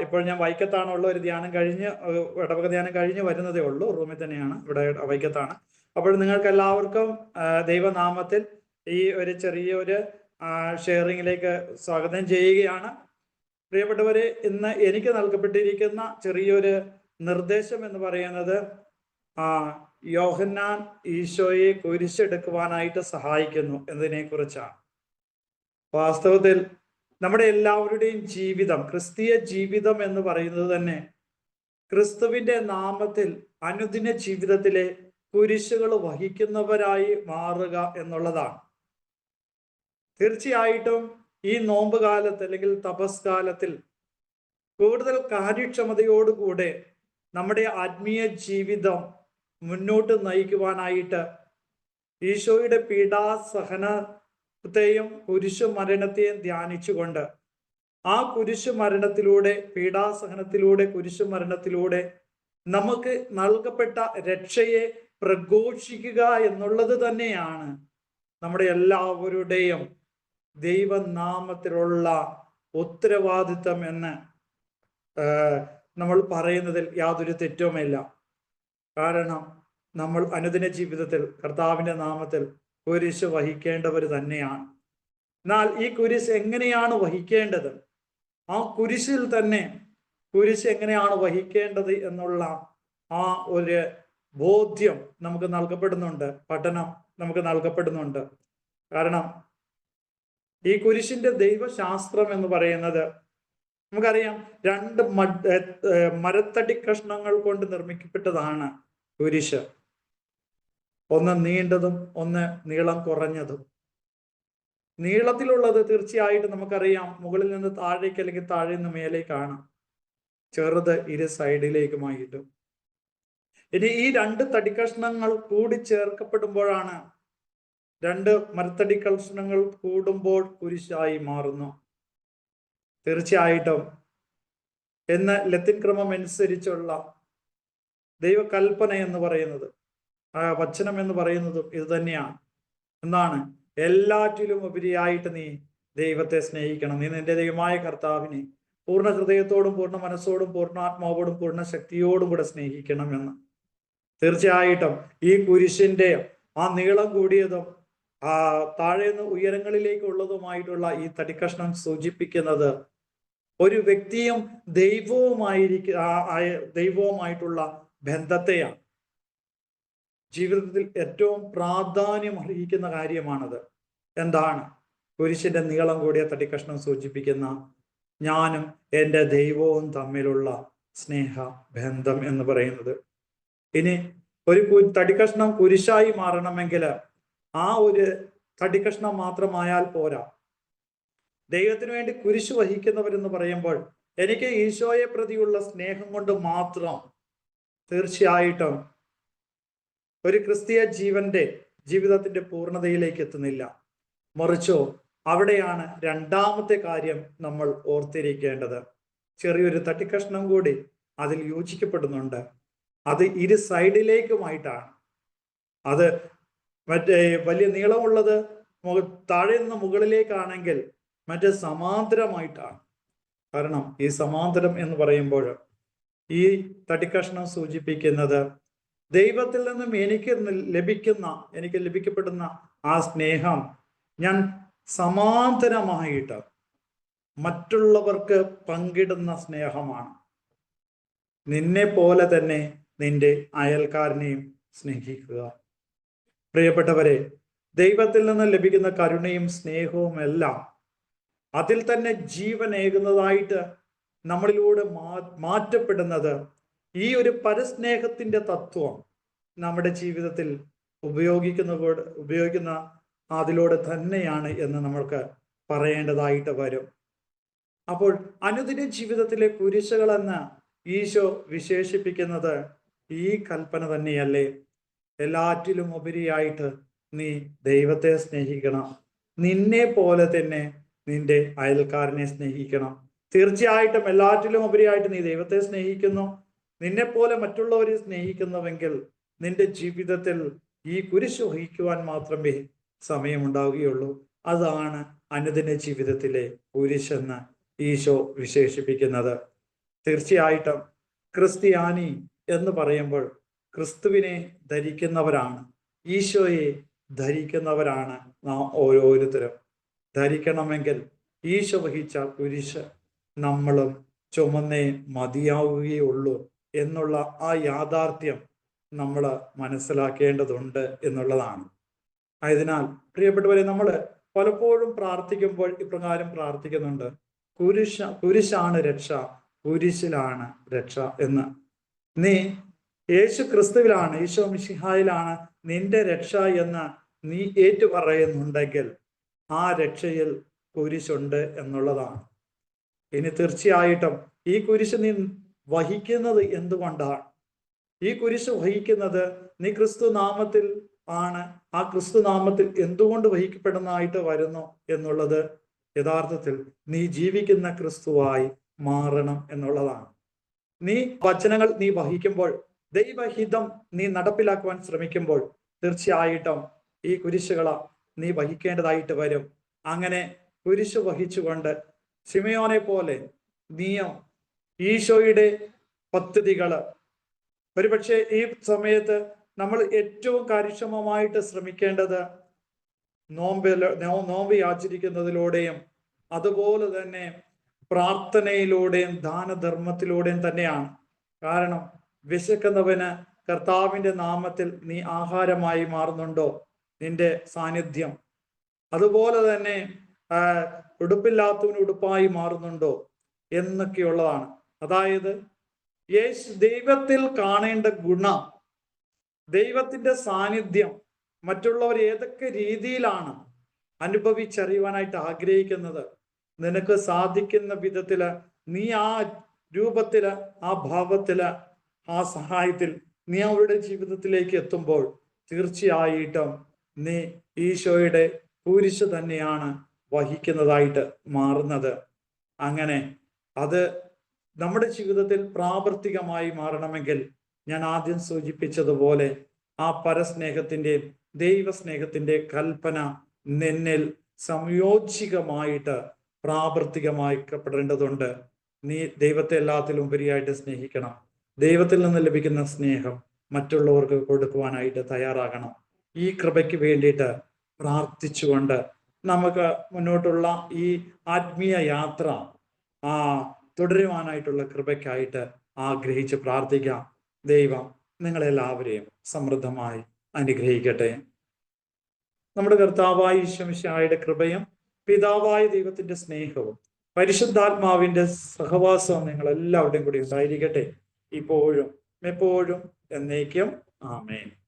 ഇപ്പോൾ ഞാൻ വൈക്കത്താണുള്ള ഒരു ധ്യാനം കഴിഞ്ഞ് ഇടവക ധ്യാനം കഴിഞ്ഞ് വരുന്നതേ ഉള്ളൂ. റൂമിൽ തന്നെയാണ്. ഇവിടെ വൈക്കത്താണ്. അപ്പോൾ നിങ്ങൾക്ക് എല്ലാവർക്കും ദൈവനാമത്തിൽ ഈ ഒരു ചെറിയൊരു ഷെയറിങ്ങിലേക്ക് സ്വാഗതം ചെയ്യുകയാണ്. പ്രിയപ്പെട്ടവരെ ഇന്ന് എനിക്ക് നൽകപ്പെട്ടിരിക്കുന്ന ചെറിയൊരു നിർദ്ദേശം എന്ന് പറയുന്നത് ആ യോഹന്നാൻ ഈശോയെ കുരിശെടുക്കുവാനായിട്ട് സഹായിക്കുന്നു എന്നതിനെ കുറിച്ചാണ് വാസ്തവത്തിൽ നമ്മുടെ എല്ലാവരുടെയും ജീവിതം ക്രിസ്തീയ ജീവിതം എന്ന് പറയുന്നത് തന്നെ ക്രിസ്തുവിന്റെ നാമത്തിൽ അനുദിന ജീവിതത്തിലെ കുരിശുകൾ വഹിക്കുന്നവരായി മാറുക എന്നുള്ളതാണ്. തീർച്ചയായിട്ടും ഈ നോമ്പ് കാലത്ത് അല്ലെങ്കിൽ തപസ് കാലത്തിൽ കൂടുതൽ കാര്യക്ഷമതയോടുകൂടെ നമ്മുടെ ആത്മീയ ജീവിതം മുന്നോട്ട് നയിക്കുവാനായിട്ട് ഈശോയുടെ പീഡാസഹനത്തെയും കുരിശു മരണത്തെയും ധ്യാനിച്ചുകൊണ്ട് ആ കുരിശു മരണത്തിലൂടെ പീഡാസഹനത്തിലൂടെ കുരിശു മരണത്തിലൂടെ നമുക്ക് നൽകപ്പെട്ട രക്ഷയെ പ്രഘോഷിക്കുക എന്നുള്ളത് തന്നെയാണ് നമ്മുടെ എല്ലാവരുടെയും ദൈവനാമത്തിലുള്ള ഉത്തരവാദിത്തം എന്ന് നമ്മൾ പറയുന്നതിൽ യാതൊരു തെറ്റുമില്ല കാരണം നമ്മൾ അനുദിന ജീവിതത്തിൽ കർത്താവിന്റെ നാമത്തിൽ കുരിശ് വഹിക്കേണ്ടവർ തന്നെയാണ്. എന്നാൽ ഈ കുരിശ് എങ്ങനെയാണ് വഹിക്കേണ്ടത്? ആ കുരിശിൽ തന്നെ കുരിശ് എങ്ങനെയാണ് വഹിക്കേണ്ടത് എന്നുള്ള ആ ഒരു ബോധ്യം നമുക്ക് നൽകപ്പെടുന്നുണ്ട്. പഠനം നമുക്ക് നൽകപ്പെടുന്നുണ്ട്. കാരണം ഈ കുരിശിന്റെ ദൈവശാസ്ത്രം എന്ന് പറയുന്നത് നമുക്കറിയാം രണ്ട് മരത്തടി കഷ്ണങ്ങൾ കൊണ്ട് നിർമ്മിക്കപ്പെട്ടതാണ് കുരിശ്. ഒന്ന് നീണ്ടതും ഒന്ന് നീളം കുറഞ്ഞതും. നീളത്തിലുള്ളത് തീർച്ചയായിട്ടും നമുക്കറിയാം. മുകളിൽ നിന്ന് താഴേക്ക് അല്ലെങ്കിൽ താഴെ നിന്ന് മേലേക്കാണ്. ചെറുത് ഇരു സൈഡിലേക്കുമായിട്ടും ഇനി ഈ രണ്ട് തടിക്കഷ്ണങ്ങൾ കൂടി ചേർക്കപ്പെടുമ്പോഴാണ് രണ്ട് മരത്തടി കഷ്ണങ്ങൾ കൂടുമ്പോൾ കുരിശായി മാറുന്നു. തീർച്ചയായിട്ടും. എന്ന ലത്തിൻ ക്രമം അനുസരിച്ചുള്ള ദൈവകൽപ്പന എന്ന് പറയുന്നത്. വചനം എന്ന് പറയുന്നതും ഇത് തന്നെയാണ്. എന്താണ്? എല്ലാറ്റിലും ഉപരിയായിട്ട് നീ ദൈവത്തെ സ്നേഹിക്കണം. നീ നിന്റെ ദൈവമായ കർത്താവിനെ പൂർണ ഹൃദയത്തോടും പൂർണ മനസ്സോടും പൂർണാത്മാവോടും പൂർണ ശക്തിയോടും കൂടെ സ്നേഹിക്കണം എന്ന്. തീർച്ചയായിട്ടും ഈ കുരിശിന്റെ ആ നീളം കൂടിയതും ആ താഴെ നിന്ന് ഉയരങ്ങളിലേക്കുള്ളതുമായിട്ടുള്ള ഈ തടിക്കഷ്ണം സൂചിപ്പിക്കുന്നത് ഒരു വ്യക്തിയും ദൈവവുമായിരിക്കും ദൈവവുമായിട്ടുള്ള ബന്ധത്തെയാണ്. ജീവിതത്തിൽ ഏറ്റവും പ്രാധാന്യം അർഹിക്കുന്ന കാര്യമാണത്. എന്താണ്? കുരിശിന്റെ നീളം കൂടിയ തടിക്കഷ്ണം സൂചിപ്പിക്കുന്ന ഞാനും എന്റെ ദൈവവും തമ്മിലുള്ള സ്നേഹ ബന്ധം എന്ന് പറയുന്നത്. ഇനി ഒരു തടിക്കഷ്ണം കുരിശായി മാറണമെങ്കിൽ ആ ഒരു തടിക്കഷ്ണം മാത്രമായാൽ പോരാ. ദൈവത്തിന് വേണ്ടി കുരിശ് വഹിക്കുന്നവരെന്ന് പറയുമ്പോൾ എനിക്ക് ഈശോയെ പ്രതിയുള്ള സ്നേഹം കൊണ്ട് മാത്രം തീർച്ചയായിട്ടും ഒരു ക്രിസ്തീയ ജീവന്റെ ജീവിതത്തിന്റെ പൂർണതയിലേക്ക് എത്തുന്നില്ല. മറിച്ചോ അവിടെയാണ് രണ്ടാമത്തെ കാര്യം നമ്മൾ ഓർത്തിരിക്കേണ്ടത്. ചെറിയൊരു തട്ടിക്കഷ്ണം കൂടി അതിൽ യോജിക്കപ്പെടുന്നുണ്ട്. അത് ഇരു സൈഡിലേക്കുമായിട്ടാണ്. അത് മറ്റേ വലിയ നീളമുള്ളത് താഴെ നിന്ന് മുകളിലേക്കാണെങ്കിൽ മറ്റേ സമാന്തരമായിട്ടാണ്. കാരണം ഈ സമാന്തരം എന്ന് പറയുമ്പോൾ ഈ തടിക്കഷ്ണം സൂചിപ്പിക്കുന്നത് ദൈവത്തിൽ നിന്നും എനിക്ക് ലഭിക്കുന്ന എനിക്ക് ലഭിക്കപ്പെടുന്ന ആ സ്നേഹം ഞാൻ സമാന്തരമായിട്ട് മറ്റുള്ളവർക്ക് പങ്കിടുന്ന സ്നേഹമാണ്. നിന്നെ പോലെ തന്നെ നിന്റെ അയൽക്കാരനെയും സ്നേഹിക്കുക. പ്രിയപ്പെട്ടവരെ ദൈവത്തിൽ നിന്ന് ലഭിക്കുന്ന കരുണയും സ്നേഹവും എല്ലാം അതിൽ തന്നെ ജീവനേകുന്നതായിട്ട് നമ്മളിലൂടെ മാറ്റപ്പെടുന്നത് ഈ ഒരു പരസ്നേഹത്തിന്റെ തത്വം നമ്മുടെ ജീവിതത്തിൽ ഉപയോഗിക്കുന്ന ഉപയോഗിക്കുന്ന അതിലൂടെ തന്നെയാണ് എന്ന് നമ്മൾക്ക് പറയേണ്ടതായിട്ട് വരും. അപ്പോൾ അനുദിന ജീവിതത്തിലെ കുരിശുകളെന്ന് ഈശോ വിശേഷിപ്പിക്കുന്നത് ഈ കൽപ്പന തന്നെയല്ലേ? എല്ലാറ്റിലും ഉപരിയായിട്ട് നീ ദൈവത്തെ സ്നേഹിക്കണം. നിന്നെ പോലെ തന്നെ നിന്റെ അയൽക്കാരനെ സ്നേഹിക്കണം. തീർച്ചയായിട്ടും എല്ലാറ്റിലും ഉപരിയായിട്ട് നീ ദൈവത്തെ സ്നേഹിക്കുന്നു. നിന്നെ പോലെ മറ്റുള്ളവരെ സ്നേഹിക്കുന്നുവെങ്കിൽ നിന്റെ ജീവിതത്തിൽ ഈ കുരിശ് വഹിക്കുവാൻ മാത്രമേ സമയമുണ്ടാവുകയുള്ളൂ. അതാണ് അനുദിന ജീവിതത്തിലെ കുരിശെന്ന് ഈശോ വിശേഷിപ്പിക്കുന്നത്. തീർച്ചയായിട്ടും ക്രിസ്ത്യാനി എന്ന് പറയുമ്പോൾ ക്രിസ്തുവിനെ ധരിക്കുന്നവരാണ്. ഈശോയെ ധരിക്കുന്നവരാണ് നാം ഓരോരുത്തരും. ധരിക്കണമെങ്കിൽ ഈശോ വഹിച്ച കുരിശ് നമ്മളും ചുമന്നേ മതിയാവുകയുള്ളൂ. എന്നുള്ള ആ യാഥാർത്ഥ്യം നമ്മൾ മനസ്സിലാക്കേണ്ടതുണ്ട് എന്നുള്ളതാണ്. ആയതിനാൽ പ്രിയപ്പെട്ടവരെ നമ്മൾ പലപ്പോഴും പ്രാർത്ഥിക്കുമ്പോൾ ഇപ്രകാരം പ്രാർത്ഥിക്കുന്നുണ്ട്. കുരിശ കുരിശാണ് രക്ഷ കുരിശിലാണ് രക്ഷ എന്ന്. നീ യേശു ക്രിസ്തുവിലാണ് ഈശോ മിഷിഹായിലാണ് നിന്റെ രക്ഷ എന്ന് നീ ഏറ്റു പറയുന്നുണ്ടെങ്കിൽ ആ രക്ഷയിൽ കുരിശുണ്ട് എന്നുള്ളതാണ്. ഇനി തീർച്ചയായിട്ടും ഈ കുരിശ് നീ വഹിക്കുന്നത് എന്തുകൊണ്ടാണ്? ഈ കുരിശ് വഹിക്കുന്നത് നീ ക്രിസ്തു നാമത്തിൽ ആണ്. ആ ക്രിസ്തു നാമത്തിൽ എന്തുകൊണ്ട് വഹിക്കപ്പെടുന്നതായിട്ട് വരുന്നു എന്നുള്ളത് യഥാർത്ഥത്തിൽ നീ ജീവിക്കുന്ന ക്രിസ്തുവായി മാറണം എന്നുള്ളതാണ്. നീ വചനങ്ങൾ നീ വഹിക്കുമ്പോൾ ദൈവഹിതം നീ നടപ്പിലാക്കുവാൻ ശ്രമിക്കുമ്പോൾ തീർച്ചയായിട്ടും ഈ കുരിശുകള നീ വഹിക്കേണ്ടതായിട്ട് വരും. അങ്ങനെ കുരിശ് വഹിച്ചുകൊണ്ട് സിമയോനെ പോലെ നീയും ഈശോയുടെ പദ്ധതികൾ. ഒരുപക്ഷെ ഈ സമയത്ത് നമ്മൾ ഏറ്റവും കാര്യക്ഷമമായിട്ട് ശ്രമിക്കേണ്ടത് നോമ്പിൽ നോമ്പ് ആചരിക്കുന്നതിലൂടെയും അതുപോലെ തന്നെ പ്രാർത്ഥനയിലൂടെയും ദാനധർമ്മത്തിലൂടെയും തന്നെയാണ്. കാരണം വിശക്കുന്നവന് കർത്താവിന്റെ നാമത്തിൽ നീ ആഹാരമായി മാറുന്നുണ്ടോ? നിന്റെ സാന്നിധ്യം. അതുപോലെ തന്നെ ഉടുപ്പില്ലാത്തവന് ഉടുപ്പായി മാറുന്നുണ്ടോ? എന്നൊക്കെയുള്ളതാണ്. അതായത് യേശു ദൈവത്തിൽ കാണേണ്ട ഗുണം ദൈവത്തിന്റെ സാന്നിധ്യം മറ്റുള്ളവർ ഏതൊക്കെ രീതിയിലാണ് അനുഭവിച്ചറിയുവാനായിട്ട് ആഗ്രഹിക്കുന്നത് നിനക്ക് സാധിക്കുന്ന വിധത്തിൽ നീ ആ രൂപത്തിൽ ആ ഭാവത്തിൽ ആ സഹായത്തിൽ നീ അവരുടെ ജീവിതത്തിലേക്ക് എത്തുമ്പോൾ തീർച്ചയായിട്ടും നീ ഈശോയുടെ കുരിശ് തന്നെയാണ് വഹിക്കുന്നതായിട്ട് മാറുന്നത്. അങ്ങനെ അത് നമ്മുടെ ജീവിതത്തിൽ പ്രാവർത്തികമായി മാറണമെങ്കിൽ ഞാൻ ആദ്യം സൂചിപ്പിച്ചതുപോലെ ആ പരസ്നേഹത്തിന്റെ ദൈവസ്നേഹത്തിന്റെ കൽപ്പന നിന്നിൽ സംയോജികമായിട്ട് പ്രാവർത്തികമാക്കപ്പെടേണ്ടതുണ്ട്. നീ ദൈവത്തെ എല്ലാത്തിലും ഉപരിയായിട്ട് സ്നേഹിക്കണം. ദൈവത്തിൽ നിന്ന് ലഭിക്കുന്ന സ്നേഹം മറ്റുള്ളവർക്ക് കൊടുക്കുവാനായിട്ട് തയ്യാറാകണം. ഈ കൃപയ്ക്ക് വേണ്ടിയിട്ട് പ്രാർത്ഥിച്ചുകൊണ്ട് നമുക്ക് മുന്നോട്ടുള്ള ഈ ആത്മീയ യാത്ര ആ തുടരുവാനായിട്ടുള്ള കൃപയ്ക്കായിട്ട് ആഗ്രഹിച്ച് പ്രാർത്ഥിക്കാം. ദൈവം നിങ്ങളെല്ലാവരെയും സമൃദ്ധമായി അനുഗ്രഹിക്കട്ടെ. നമ്മുടെ കർത്താവായ ഈശ്വമിശായുടെ കൃപയും പിതാവായ ദൈവത്തിന്റെ സ്നേഹവും പരിശുദ്ധാത്മാവിന്റെ സഹവാസവും നിങ്ങൾ എല്ലാവരുടെയും കൂടി ഉണ്ടായിരിക്കട്ടെ. ഇപ്പോഴും എപ്പോഴും എന്നേക്കും. ആമേൻ.